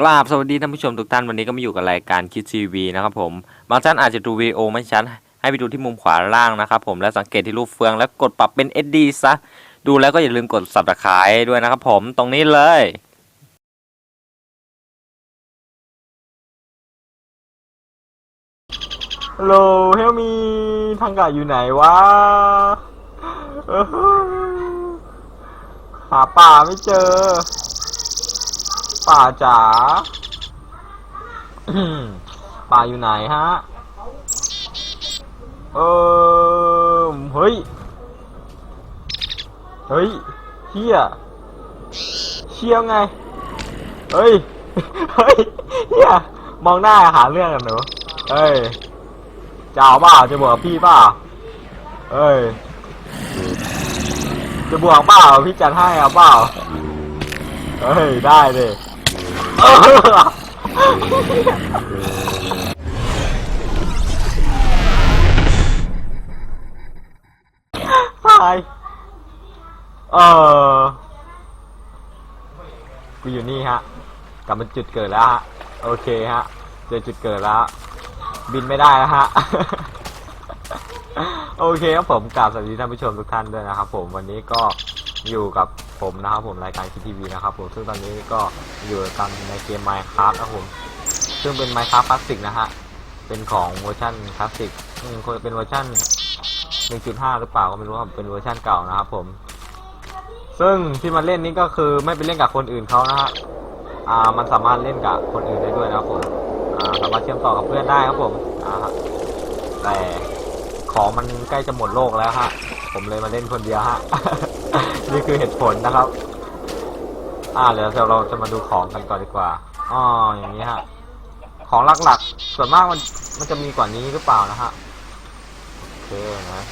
กราบสวัสดีท่านผู้ชมทุกท่านวันนี้ก็มาอยู่กับรายการคิดทีวีนะครับผมบางท่านอาจจะดูวีโอไม่ชัดให้ไปดูที่มุมขวาล่างนะครับผมและสังเกตที่รูปเฟือง แล้วกดปรับเป็น SD ซะ ดูแล้วก็อย่าลืมกด subscribe ด้วยนะครับผมตรงนี้เลยฮัลโหลเฮลมีทางกาอยู่ไหนวะหาป่าไม่เจอ ป่าจ๋าป่าอยู่ไหนฮะ เออเฮ้ย เฮ้ยเฮียเชี่ยวไง เฮ้ย เฮ้ยเฮียมองหน้าหาเรื่องกันหนูเฮ้ยจะเอาเปล่าจะบวกพี่เปล่าเอ้ย จะบวกเปล่าพี่จัดให้เอาเปล่าเอ้ย ได้เลย ตายเออกูอยู่นี่ฮะ กลับมาจุดเกิดแล้วฮะ โอเคฮะ เจอจุดเกิดแล้ว บินไม่ได้แล้วฮะ โอเคครับผมกราบสวัสดีท่านผู้ชมทุกท่านด้วยนะครับผมวันนี้ก็ อยู่กับผมนะครับผมรายการคิทีวีนะครับผมซึ่งตอนนี้ก็อยู่กันในเกม Minecraft นะครับผมซึ่งเป็น Minecraft คลาสสิกนะฮะเป็นของเวอร์ชันคลาสสิกอืมคนเป็นเวอร์ชัน1.5 หรือเปล่าก็ไม่รู้ครับเป็นเวอร์ชันเก่านะครับผม ซึ่งที่มาเล่นนี้ก็คือไม่ไปเล่นกับคนอื่นเขานะฮะอ่ามันสามารถเล่นกับคนอื่นได้ด้วยนะครับผมอ่าสามารถเชื่อมต่อกับเพื่อนได้ครับผมอ่าแต่ของมันใกล้จะหมดโลกแล้วฮะ ผมเลยมาเล่นคนเดียวฮะ นี่คือเหตุผลนะครับ อ่าเดี๋ยวเราจะมาดูของกันก่อนดีกว่าอ๋ออย่างนี้ฮะ ของหลักๆ ส่วนมากมันมันจะมีกว่านี้หรือเปล่านะฮะโอเคนะ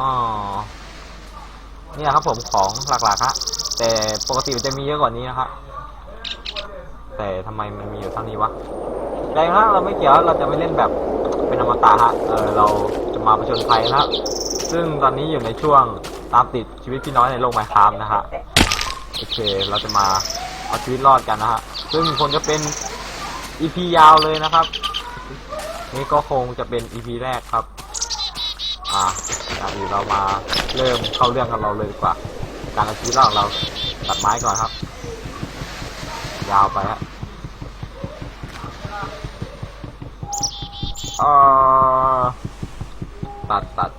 อ๋อเนี่ยครับผมของหลักๆฮะแต่ปกติมันจะมีเยอะกว่านี้นะครับแต่ทำไมมันมีอยู่เท่านี้วะแต่ฮะเราไม่เกี่ยวเราจะไม่เล่นแบบเป็นอมตะฮะ เออเรา มาประชนภัยนะครับ ซึ่งตอนนี้อยู่ในช่วงตามติดชีวิตพี่น้อยในโลกไมคามนะฮะ โอเค เราจะมาเอาชีวิตรอดกันนะฮะ ซึ่งคงจะเป็น EP ยาวเลยนะครับ นี่ก็คงจะเป็น EP แรกครับ อ่าอย่างอื่นเรามาเริ่มเข้าเรื่องกันเราเลยดีกว่า การเอาชีวิตรอดของเราตัดไม้ก่อนครับ ยาวไปฮะอ่อ ตัดตัด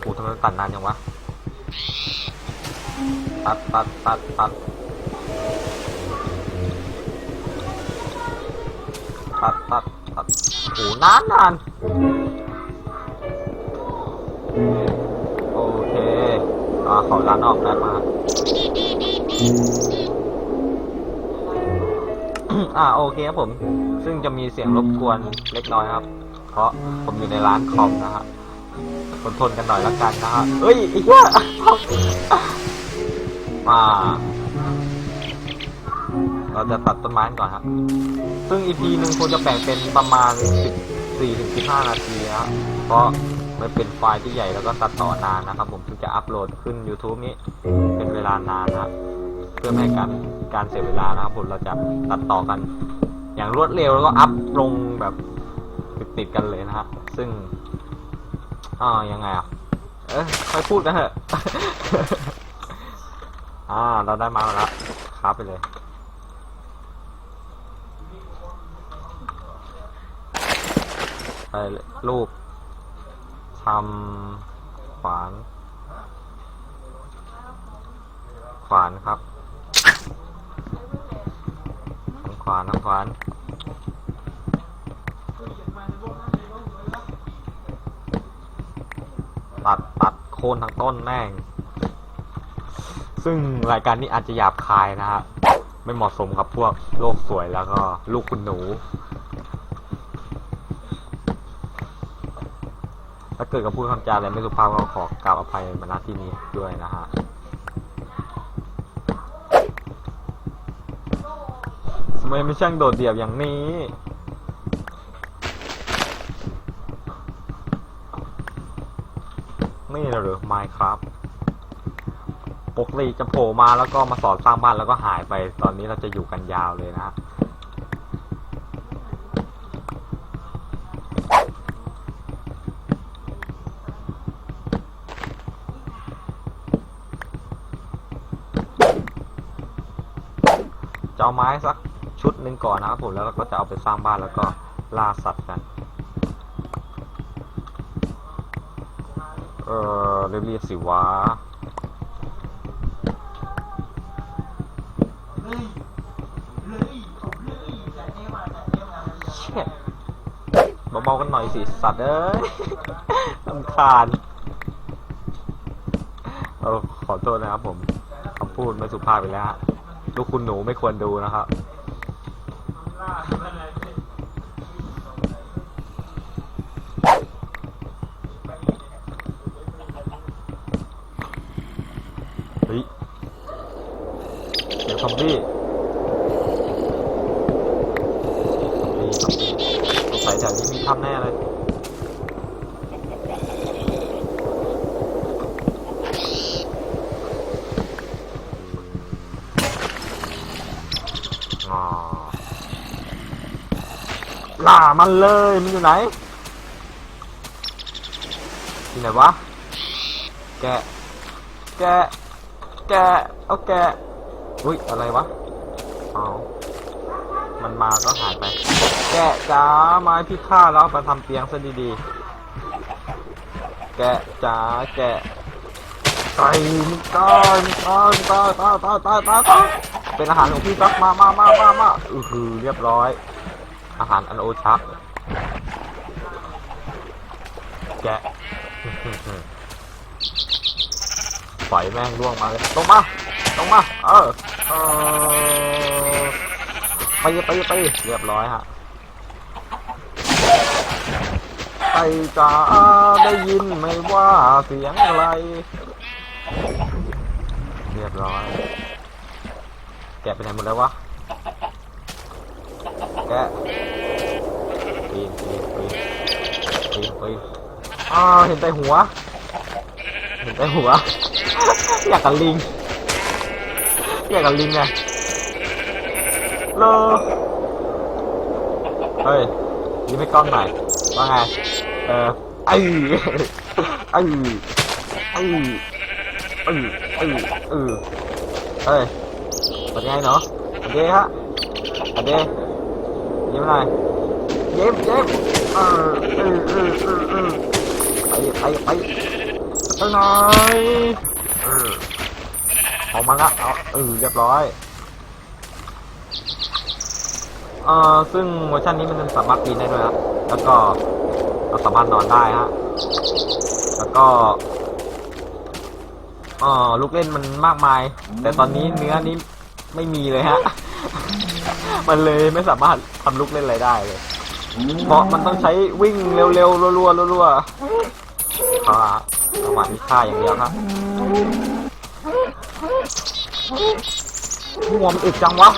โอ้ทำไมตัดนานจังวะ ตัดตัดตัดตัดตัดตัดตัดโอ้นานนานโอเคอ่าขอร้านออกได้มาอ่าโอเคครับผม ซึ่งจะมีเสียงรบกวนเล็กน้อยครับ เพราะผมอยู่ในร้านคอมนะฮะทนทนกันหน่อยแล้วกันนะฮะเฮ้ยอีกว่ามาเราจะตัดต้นไม้ก่อนครับ ซึ่ง EP หนึ่งควรจะแบ่งเป็นประมาณ 14ถึง15 นาทีนะเพราะมันเป็นไฟล์ที่ใหญ่แล้วก็ตัดต่อนานนะครับ ผมถึงจะอัปโหลดขึ้น YouTube นี้ เป็นเวลานานนะครับ เพื่อไม่ให้การการเสียเวลานะครับผมเราจะตัดต่อกัน อย่างรวดเร็วแล้วก็อัพลงแบบ ติดติดกันเลยนะฮะซึ่งอ่ายังไงอะเอ้ยค่อยพูดนเถอะอ่า เราได้มาแล้วครับไปเลยไปลูกทำขวาน ขวานครับทางขวานขวาน ตัดตัดโคนทั้งต้นแม่ง ซึ่งรายการนี้อาจจะหยาบคายนะฮะไม่เหมาะสมกับพวกโลกสวยแล้วก็ลูกคุณหนู ถ้าเกิดกับพูดคำจาอะไรไม่สุภาพก็ขอกราบอภัยมาณที่นี้ด้วยนะฮะทำไมไม่ช่างโดดเดี่ยวอย่างนี้ นี่เหรือ Minecraft ปกติจะโผล่มาแล้วก็มาสอนสร้างบ้านแล้วก็หายไป ตอนนี้เราจะอยู่กันยาวเลยนะฮะจะเอาไม้สักชุดหนึ่งก่อนนะครับผมแล้วเราก็จะเอาไปสร้างบ้านแล้วก็ล่าสัตว์กัน เออเรียบๆสิวะเชี่ยเบาๆกันหน่อยสิ สัตว์เอ้ยลำคาญเออขอโทษนะครับผมคำพูดไม่สุภาพไปแล้ว ลูกคุณหนูไม่ควรดูนะครับ เฮ้ย เดี๋ยวซอมบี้อมบี้ซอมบี้สงสัยแถวนี้มีถ้ำแน่เลยล่ามันเลยมันอยู่ไหนที่ไหนวะแกะแกะแกะเอาแกะ อุ้ยอะไรวะเอามันมาก็หายไปแกะจ๋าไม้พี่ฆ่าแล้วมาทำเตียงซะดีๆ แกะจ๋าแกะไก่มันตายมันตายมันตายตายตายตายตายตายเป็นอาหารของพี่ซักมามามามามาอือหือเรียบร้อย อาหารอันโอชักแกะปล่อยแม่งร่วงมาเลยลงมาลงมา เออ เออไปไปไปเรียบร้อยฮะไปจ้าได้ยินไหมว่าเสียงอะไร เรียบร้อย แกะไปไหนหมดแล้ววะ แกะปีนปีนปีนปีนปีนอ้าวเห็นแต่หัว เห็นแต่หัว อยากกับลิง อยากกับลิงไงโลเฮ้ยยิ้มให้กล้องหน่อยว่าไง เออไอ้ไอ้ไอ้ไอ้ไอ้เออเฮ้ยเป็นไงเนาะเป็นไงฮะเป็นไงยิ้มหน่อยยิ้มยิ้มเออเออเออเออเออไปไปไปไปหน่อยเออ ออกมาละเอาเออเรียบร้อยเอ่อซึ่งเวอร์ชันนี้มันสามารถปีนได้ด้วยครับแล้วก็เราสามารถนอนได้ฮะแล้วก็เอ่อลูกเล่นมันมากมาย แต่ตอนนี้เนื้อนี้ไม่มีเลยฮะ มันเลยไม่สามารถทำลูกเล่นอะไรได้เลยเพราะมันต้องใช้วิ่งเร็วๆรัวๆรัวๆอ่าจังหวะนี้ฆ่าอย่างเดียวครับ หัวมันอึดจังวะ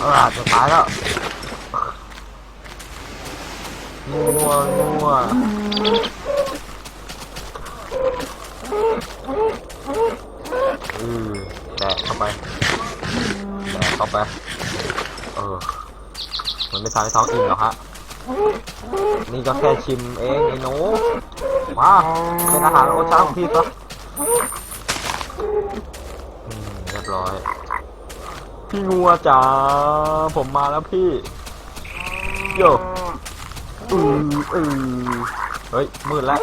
เออจะตายแล้วนัวนัวอือแดกเข้าไปแดกเข้าไปเออมันไม่ทำให้ท้องอิ่มหรอกฮะนี่ก็แค่ชิมเองไอ้หนูมาเป็นอาหารโอชาของพี่ซะอืมเรียบร้อย พี่งัวจ๋าผมมาแล้วพี่ โยอืออือเฮ้ยมืดแล้ว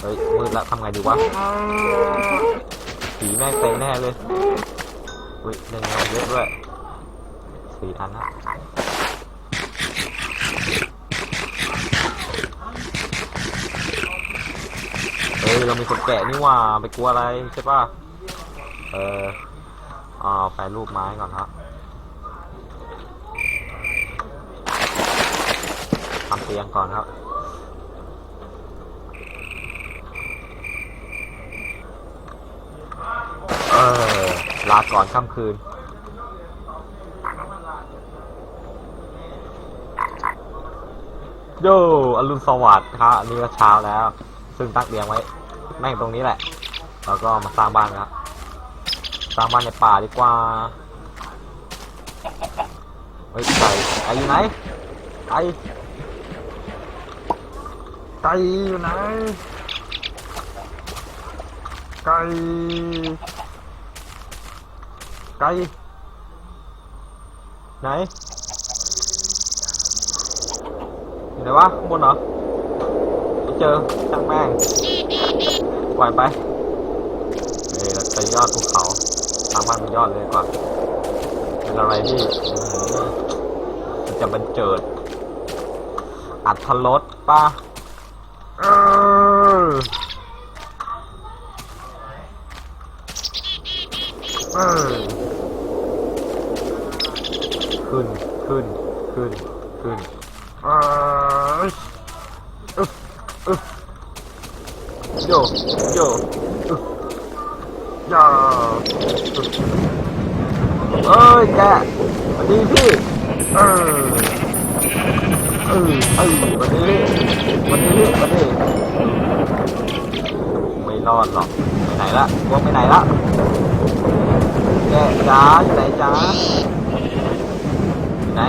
เฮ้ยมืดแล้วทำไงดีวะผีแม่งเต็มแน่เลยอุ้ยเล่นเงาเยอะด้วยสี่อันนะเฮ้ยเรามีคนแกะนี่หว่าไปกลัวอะไรใช่ป่ะ เอออ่าแปรรูปไม้ก่อนฮะทำเตียงก่อนครับเออลาก่อนค่ำคืนโยอรุณสวัสดิ์ครับนนี้ก็เช้าแล้ว ซึ่งตั้งเตียงไว้ แม่งตรงนี้แหละ แล้วก็มาสร้างบ้านนะครับ สร้างบ้านในป่าดีกว่าเฮ้ยไก่ไก่อยู่ไหนไก่ไก่อยู่ไหนไก่ไก่ไหนอยู่ไหนวะบนเหรอไม่เจอช่างแม่งปล่อยไปเฮ้ยเราจะยอดภูเขา มากยอดเลยกว่าเป็นอะไรที่จะบันเจิด อัดทรสป่ะขึ้น ขึ้น ขึ้น ขึ้นโยโยยา เอ้ยแกวัสดีพี่เออเออเออวันนี้วันนี้วันนี้ไม่รอดหรอกไปไหนละพวกไปไหนละแกจ้าอยู่ไหนจ้าอยู่ไหน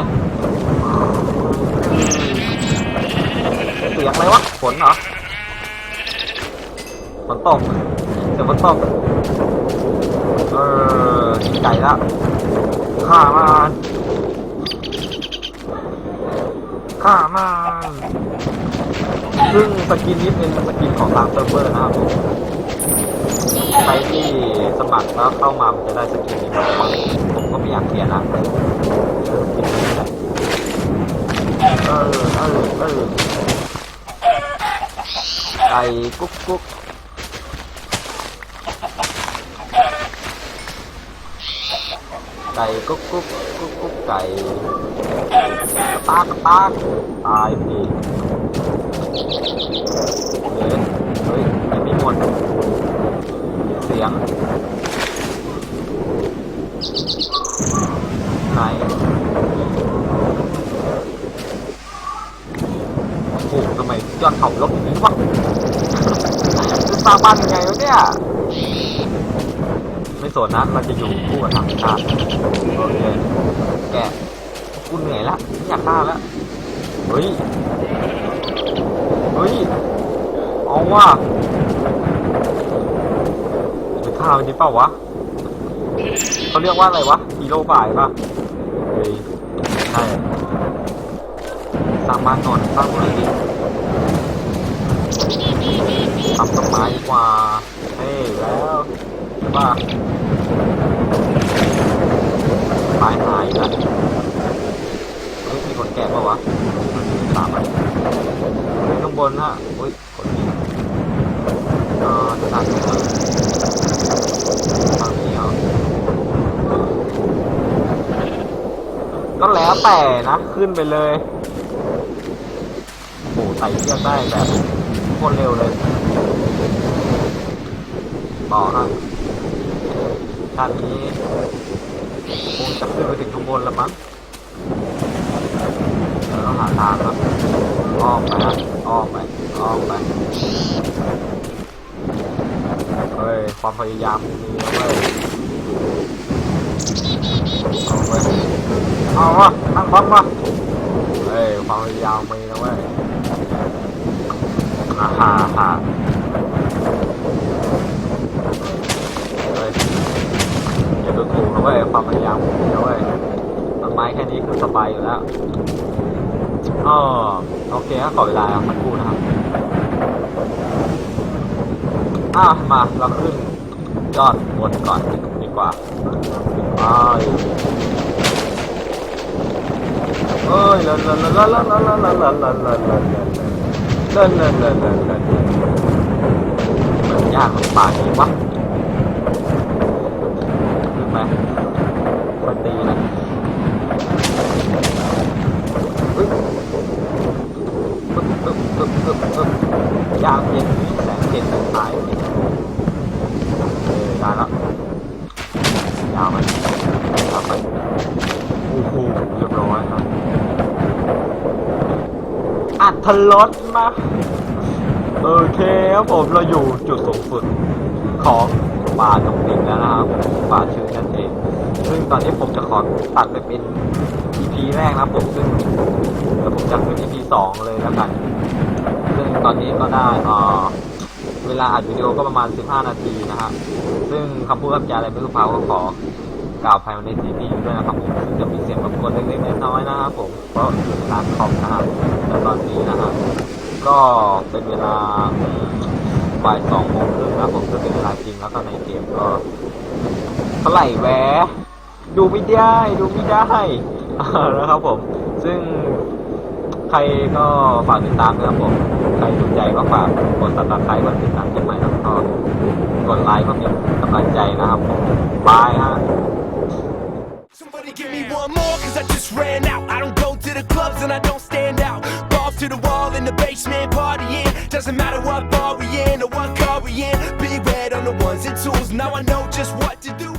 เสียงอะไรวะฝนเหรอฝนตกเสียงฝนตกเออ ดีใจละฆ่ามันฆ่ามันซึ่งสกินนี้เป็นสกินของทางเซิร์ฟเวอร์นะครับผมใครที่สมัครแล้วเข้ามามจะได้สกินนี้มาผมก็ไม่อยากเปลี่ยนะสกินนี้แหละเออเออเออไก่กุ๊กกุ๊ก ก่กุ๊กกุ๊กกุ๊กกุ๊กไก่ตากตากตายพี่เฮ้ยเฮ้ยยังไม่หมดเสียงไหนโอ้โหทำไมยอดเขาลบอย่างนี้วะจะสร้างบ้านยังไงวะเนี่ย ไม่สนนะเราจะอยู่คู่กับธรรมชาติโอเคแกะกูเหนื่อยละไม่อยากฆ่าแล้วเฮ้ยเฮ้ยเอาว่ะจะฆ่ามันจริงเปล่าวะเขาเรียกว่าอะไรวะฮีโร่บ่ายป่ะเฮ้ยใช่สร้างบ้านก่อนสร้างบ้านดิทำต้นไม้ดีกว่าเฮ้ยแล้วใช่ป่ะ ไม้หายอีกแล้วเฮ้ยมีคนแก่ป่าวะสามอันเฮ้างบนฮะอุ้ยคนนี้เออทางนี้ทางนี้เหรอก็แล้วแต่นะ ขึ้นไปเลยโอ้ไต่เชือกได้แบบคตรเร็วเลยต่อฮะชาตินี้คงจะขึ้นไปถึงข้างบนแล้วมั้ง เราต้องหาทางครับอ้อมไปครับอ้อมไปอ้อมไปเฮ้ยความพยายามมีเว้ยเอาเว้ยเอาวะนั่งบล็อกวะเฮ้ยความพยายามมีนะเว้ยอ่าฮ่าฮ่าเฮ้ยอย่าดูถูกนะเว้ยความพยายามผมนะเว้ยต้นไม้แค่นี้คือสบายอยู่แล้ว อ๋อโอเคก็ขอเวลาสักครู่นะครับอะมาเราขึ้นยอดบนก่อนดีกว่าไปเอ้ยลาลาลาลาลาลาลาลาลาลาลาลาลาลาลาลาลาลาลาเหมือนยากของป่าจริงวะ ขึ้นไปไปตีนะเฮ้ยปึ๊บปึ๊บปึ๊บปึ๊บปึ๊บยางเย็นนี้แสงเย็นแสงตายเย็นเออได้แล้วยาวไปยาวไปโอ้โหเรียบร้อยครับ อัดทะลดมาเอโอเคครับผมเราอยู่จุดสูงสุดของป่าตรงดินแล้วนะครับป่าชื้นนั่นเอง ซึ่งตอนนี้ผมจะขอตัดไปเป็น EP แรกนะผมซึ่งเดี๋ยวผมจะเป็น EP สองเลยแล้วกัน ซึ่งตอนนี้ก็ได้เอ่อเวลาอัดวิดีโอก็ประมาณ 15 นาทีนะฮะซึ่งคำพูดคำจาอะไรไม่รู้พาก็ขอ กล่าวภายในทีนี้ด้วยนะครับผมซึ่งจะมีเสียงรบกวนเล็กๆน้อยๆนะครับผมเพราะอยู่ในร้านคอมนะครับแต่ตอนนี้นะฮะก็เป็นเวลาบ่ายสองโมงครึ่งนะครับผมจะเป็นเวลาจริงแล้วก็ในเกมก็เท่าไหร่แวะดูไม่ได้ดูไม่ได้นะครับผม ซึ่งใครก็ฝากติดตามนะครับผม ใครสนใจก็ฝากกดติดตามใครกดติดตามกันใหม่แล้วก็กดไลค์ก็เป็นกำลังใจนะครับผมบายฮะ Somebody give me one more, cause I just ran out. I don't go to the clubs and I don't stand out. Balls to the wall in the basement, partying. Doesn't matter what bar we in or what car we in. Big red on the ones and twos. Now I know just what to